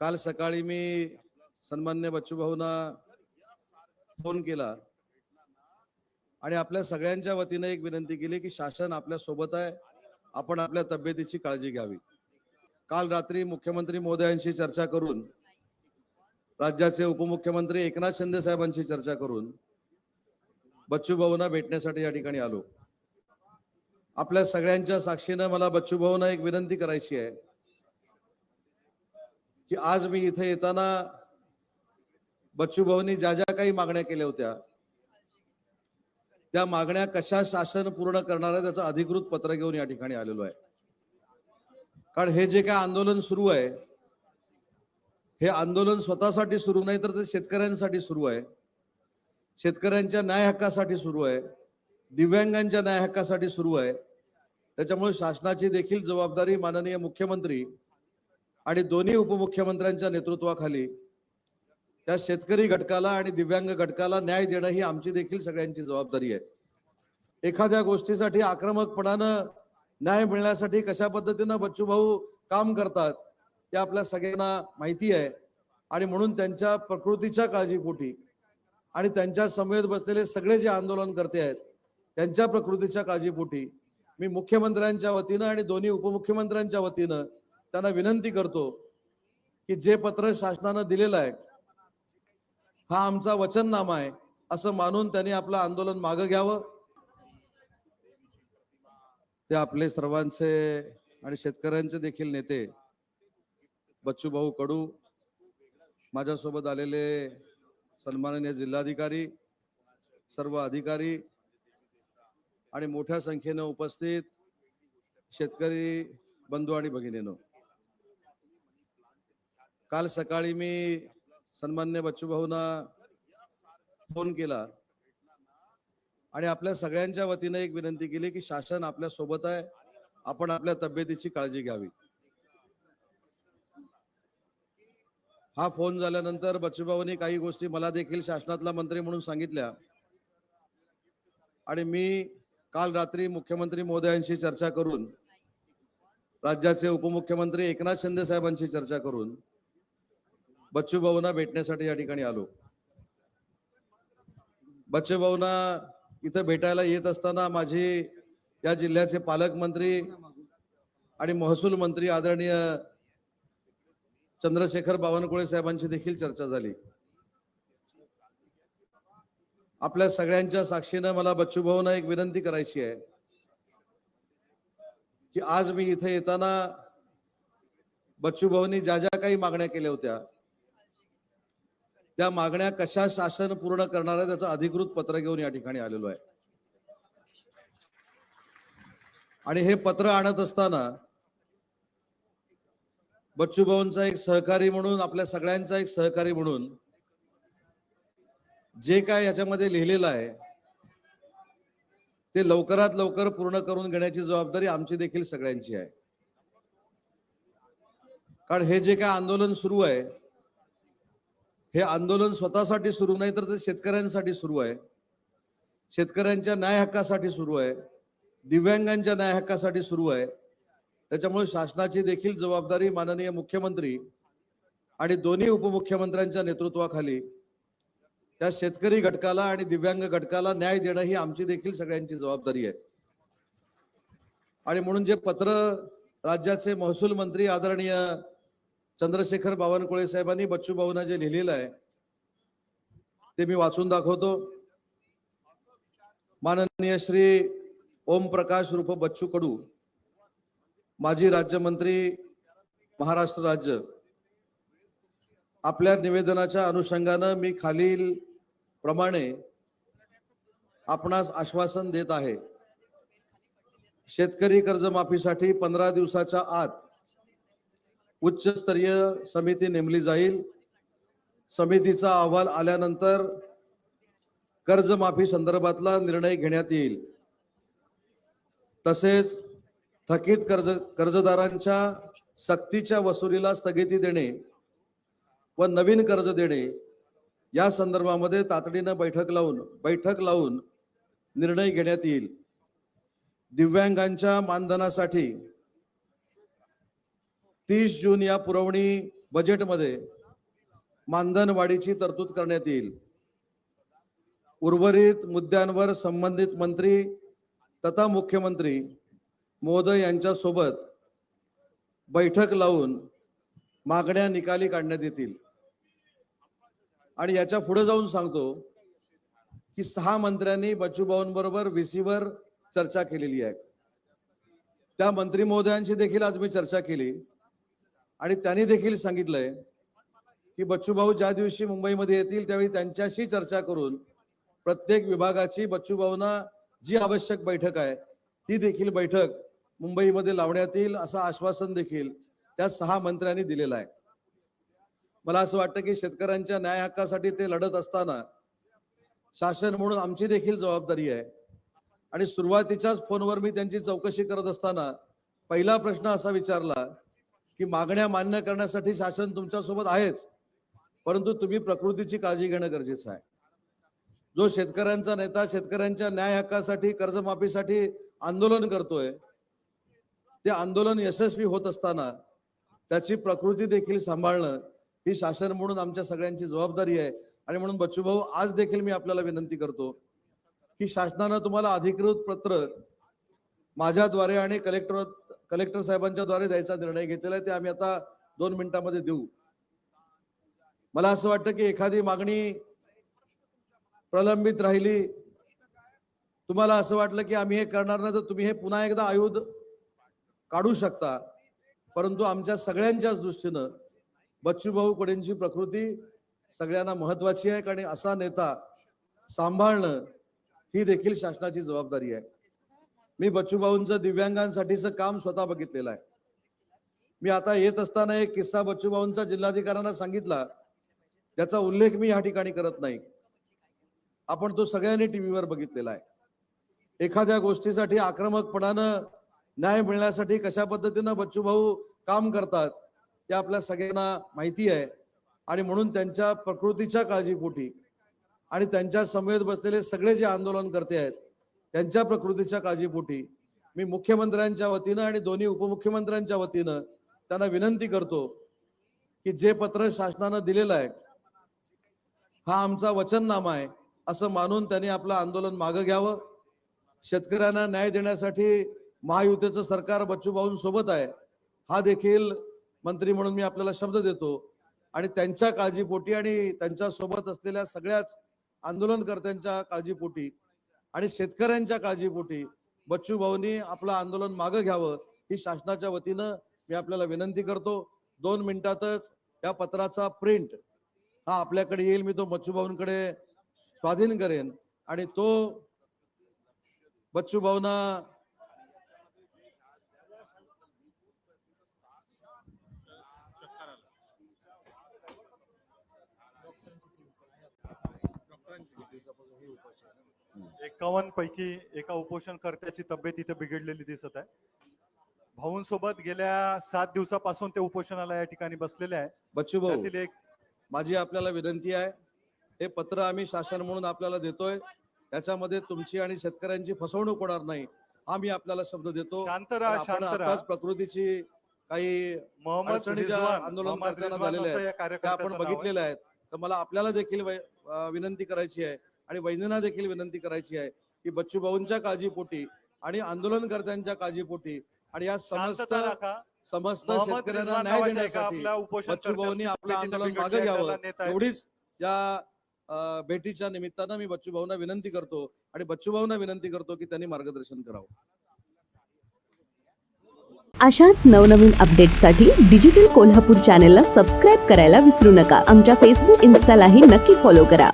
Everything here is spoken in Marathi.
काल सकाळी मी सन्मान्य बच्चूभाऊंना फोन केला आणि आपल्या सगळ्यांच्या वतीनं एक विनंती केली की शासन आपल्यासोबत आहे. आपण आपल्या तब्येतीची काळजी घ्यावी. काल रात्री मुख्यमंत्री महोदयांशी चर्चा करून राज्याचे उपमुख्यमंत्री एकनाथ शिंदे साहेबांशी चर्चा करून बच्चूभाऊंना भेटण्यासाठी या ठिकाणी आलो. आपल्या सगळ्यांच्या साक्षीनं मला बच्चूभाऊंना एक विनंती करायची आहे. की आज मी इथे येताना बच्चूभाऊंनी ज्या ज्या काही मागण्या केल्या होत्या त्या मागण्या कशा शासन पूर्ण करणार आहे त्याचं अधिकृत पत्र घेऊन या ठिकाणी आलेलो आहे. कारण हे जे काय आंदोलन सुरू आहे हे आंदोलन स्वतःसाठी सुरू नाही तर ते शेतकऱ्यांसाठी सुरू आहे. शेतकऱ्यांच्या न्याय हक्कासाठी सुरू आहे. दिव्यांगांच्या न्याय हक्कासाठी सुरू आहे. त्याच्यामुळे शासनाची देखील जबाबदारी माननीय मुख्यमंत्री आणि दोन्ही उपमुख्यमंत्र्यांच्या नेतृत्वाखाली त्या शेतकरी घटकाला आणि दिव्यांग घटकाला न्याय देणं ही आमची देखील सगळ्यांची जबाबदारी आहे. एखाद्या गोष्टीसाठी आक्रमकपणानं न्याय मिळण्यासाठी कशा पद्धतीनं बच्चूभाऊ काम करतात ते आपल्या सगळ्यांना माहिती आहे. आणि म्हणून त्यांच्या प्रकृतीच्या काळजीपोटी आणि त्यांच्या समवेत बसलेले सगळे जे आंदोलन करते आहेत त्यांच्या प्रकृतीच्या काळजीपोटी मी मुख्यमंत्र्यांच्या वतीनं आणि दोन्ही उपमुख्यमंत्र्यांच्या वतीनं त्यांना विनंती करतो की जे पत्र शासनानं दिलेलं आहे हा आमचा वचननामा आहे असं मानून त्यांनी आपलं आंदोलन मागं घ्यावं. ते आपले सर्वांचे आणि शेतकऱ्यांचे देखील नेते बच्चूभाऊ कडू माझ्यासोबत आलेले सन्माननीय जिल्हाधिकारी सर्व अधिकारी आणि मोठ्या संख्येनं उपस्थित शेतकरी बंधू आणि भगिनीनो. काल सकाळी मी सन्मान्य बच्चूभाऊंना फोन केला आणि आपल्या सगळ्यांच्या वतीनं एक विनंती केली की शासन आपल्यासोबत आहे. आपण आपल्या तब्येतीची काळजी घ्यावी. हा फोन झाल्यानंतर बच्चूभाऊंनी काही गोष्टी मला देखील शासनातला मंत्री म्हणून सांगितल्या. आणि मी काल रात्री मुख्यमंत्री महोदयांशी चर्चा करून राज्याचे उपमुख्यमंत्री एकनाथ शिंदे साहेबांशी चर्चा करून बच्चूभाऊंना भेटण्यासाठी या ठिकाणी आलो. बच्चूभाऊंना इथं भेटायला येत असताना माझी या जिल्ह्याचे पालकमंत्री आणि महसूल मंत्री आदरणीय चंद्रशेखर बावनकुळे साहेबांची देखील चर्चा झाली. आपल्या सगळ्यांच्या साक्षीनं मला बच्चूभाऊंना एक विनंती करायची आहे की आज मी इथे येताना बच्चूभाऊंनी ज्या ज्या काही मागण्या केल्या होत्या त्या मागण्या कशा शासन पूर्ण करणार आहे त्याचं अधिकृत पत्र घेऊन या ठिकाणी आलेलो आहे. आणि हे पत्र आणत असताना बच्चूभाऊंचा एक सहकारी म्हणून आपल्या सगळ्यांचा एक सहकारी म्हणून जे काय याच्यामध्ये लिहिलेलं आहे ते लवकरात लवकर पूर्ण करून घेण्याची जबाबदारी आमची देखील सगळ्यांची आहे. कारण हे जे काय आंदोलन सुरू आहे हे आंदोलन स्वतःसाठी सुरू नाही तर ते शेतकऱ्यांसाठी सुरू आहे. शेतकऱ्यांच्या न्याय हक्कासाठी सुरू आहे. दिव्यांगांच्या न्याय हक्कासाठी सुरू आहे. त्याच्यामुळे शासनाची देखील जबाबदारी माननीय मुख्यमंत्री आणि दोन्ही उपमुख्यमंत्र्यांच्या नेतृत्वाखाली त्या शेतकरी घटकाला आणि दिव्यांग घटकाला न्याय देणं ही आमची देखील सगळ्यांची जबाबदारी आहे. आणि म्हणून जे पत्र राज्याचे महसूल मंत्री आदरणीय चंद्रशेखर बावनकुळे साहेबांनी बच्चू भाऊना जे लिहिलेलं आहे ते मी वाचून दाखवतो. माननीय श्री ओम प्रकाश रूप बच्चू कडू माजी राज्यमंत्री महाराष्ट्र राज्य आपल्या निवेदनाच्या अनुषंगानं मी खालील प्रमाणे आपणास आश्वासन देत आहे. शेतकरी कर्जमाफीसाठी पंधरा दिवसाच्या आत उच्चस्तरीय समिती नेमली जाईल. समितीचा अहवाल आल्यानंतर कर्जमाफी संदर्भातला निर्णय घेण्यात येईल. तसेच थकीत कर्ज कर्जदारांच्या सक्तीच्या वसुलीला स्थगिती देणे व नवीन कर्ज देणे या संदर्भामध्ये तातडीनं बैठक लावून बैठक लावून निर्णय घेण्यात येईल. दिव्यांगांच्या मानधनासाठी तीस जून या पुरवणी बजेटमध्ये मानधन वाढीची तरतूद करण्यात येईल. उर्वरित मुद्द्यांवर संबंधित मंत्री तथा मुख्यमंत्री महोदय यांच्यासोबत बैठक लावून मागण्या निकाली काढण्यात येतील. आणि याच्यापुढे जाऊन सांगतो की सहा मंत्र्यांनी बच्चूभाऊंबरोबर व्हीसीवर चर्चा केलेली आहे. त्या मंत्री महोदयांशी देखील आज मी चर्चा केली. आणि त्यांनी देखील सांगितलंय की बच्चूभाऊ ज्या दिवशी मुंबईमध्ये येतील त्यावेळी त्यांच्याशी चर्चा करून प्रत्येक विभागाची बच्चूभाऊंना जी आवश्यक बैठक आहे ती देखील बैठक मुंबईमध्ये लावण्यात येईल असं आश्वासन देखील त्या सहा मंत्र्यांनी दिलेलं आहे. मला असं वाटतं की शेतकऱ्यांच्या न्याय हक्कासाठी ते लढत असताना शासन म्हणून आमची देखील जबाबदारी आहे. आणि सुरुवातीच्याच फोनवर मी त्यांची चौकशी करत असताना पहिला प्रश्न असा विचारला की मागण्या मान्य करण्यासाठी शासन तुमच्यासोबत आहेच. परंतु तुम्ही प्रकृतीची काळजी घेणं गरजेचं आहे. जो शेतकऱ्यांचा नेता शेतकऱ्यांच्या न्याय हक्कासाठी कर्जमाफीसाठी आंदोलन करतोय ते आंदोलन यशस्वी होत असताना त्याची प्रकृती देखील सांभाळणं ही शासन म्हणून आमच्या सगळ्यांची जबाबदारी आहे. आणि म्हणून बच्चूभाऊ आज देखील मी आपल्याला विनंती करतो की शासनानं तुम्हाला अधिकृत पत्र माझ्याद्वारे आणि कलेक्टर कलेक्टर साहेबांच्या द्वारे द्यायचा निर्णय घेतलेला आहे ते आम्ही आता दोन मिनिटांमध्ये देऊ. मला असं वाटतं की एखादी मागणी प्रलंबित राहिली तुम्हाला असं वाटलं की आम्ही हे करणार नाही तर तुम्ही हे पुन्हा एकदा आयुध काढू शकता. परंतु आमच्या सगळ्यांच्याच दृष्टीनं बच्चूभाऊ कडेंची प्रकृती सगळ्यांना महत्वाची आहे कारण असा नेता सांभाळणं ही देखील शासनाची जबाबदारी आहे. मी बच्चूभाऊंचं दिव्यांगांसाठीचं काम स्वतः बघितलेलं आहे. मी आता येत असताना एक किस्सा बच्चूभाऊंचा जिल्हाधिकाऱ्यांना सांगितला. त्याचा उल्लेख मी या ठिकाणी करत नाही. आपण तो सगळ्यांनी टीव्हीवर बघितलेला आहे. एखाद्या गोष्टीसाठी आक्रमकपणानं न्याय मिळण्यासाठी कशा पद्धतीनं बच्चूभाऊ काम करतात ते आपल्या सगळ्यांना माहिती आहे. आणि म्हणून त्यांच्या प्रकृतीच्या काळजीपोटी आणि त्यांच्या समवेत बसलेले सगळे जे आंदोलन करते आहेत त्यांच्या प्रकृतीच्या काळजीपोटी मी मुख्यमंत्र्यांच्या वतीनं आणि दोन्ही उपमुख्यमंत्र्यांच्या वतीनं त्यांना विनंती करतो की जे पत्र शासनानं दिलेलं आहे हा आमचा वचननामा आहे असं मानून त्यांनी आपलं आंदोलन मागं घ्यावं. शेतकऱ्यांना न्याय देण्यासाठी महायुतीचं सरकार बच्चूभाऊंसोबत आहे हा देखील मंत्री म्हणून मी आपल्याला शब्द देतो. आणि त्यांच्या काळजीपोटी आणि त्यांच्यासोबत असलेल्या सगळ्याच आंदोलनकर्त्यांच्या काळजीपोटी आणि शेतकऱ्यांच्या काळजीपोटी बच्चू भाऊनी आपलं आंदोलन मागं घ्यावं ही शासनाच्या वतीनं मी आपल्याला विनंती करतो. दोन मिनिटातच या पत्राचा प्रिंट हा आपल्याकडे येईल. मी तो बच्चू भाऊंकडे स्वाधीन करेन आणि तो बच्चू भाऊना एकावन्न पैकी एका उपोषणकर्त्याची तब्येत इथे बिघडलेली दिसत आहे. भाऊंसोबत गेल्या सात दिवसापासून ते उपोषणाला या ठिकाणी बसलेले आहे. बच्चू भाऊ त्यातील एक माझी आपल्याला विनंती आहे हे पत्र आम्ही शासन म्हणून आपल्याला देतोय. त्याच्यामध्ये तुमची आणि शेतकऱ्यांची फसवणूक होणार नाही हा मी आपल्याला शब्द देतो. शांत तर राहा आपण शांत राहा. आताच प्रकृतीची काही मोहम्मद अडचणी ज्या रिजवान आंदोलन मोहम्मद करताना रिजवान झालेल्या असं या त्या आपण कार्यकर्त्याचं नाव आहे. बघितलेल्या आहेत. तर मला आपल्याला देखील वै- अं, विनंती करायची आहे आणि वैद्यना देखील विनंती करायची आहे की बच्चू भाऊंच्या काळजीपोटी आणि आंदोलनकर्त्यांच्या काळजीपोटी आणि या समस्त समस्त शेतकऱ्यांना न्याय देण्यासाठी बच्चू भाऊंनी आपलं आंदोलन मागे घ्यावं. एवढीच या भेटीच्या निमित्तानं मी बच्चू भाऊंना विनंती करतो आणि बच्चू भाऊंना विनंती करतो की त्यांनी मार्गदर्शन करावं. अशाच नवनवीन अपडेट्ससाठी डिजिटल कोल्हापूर चॅनेलला सबस्क्राईब करायला विसरू नका. आमच्या फेसबुक इन्स्टालाही नक्की फॉलो करा.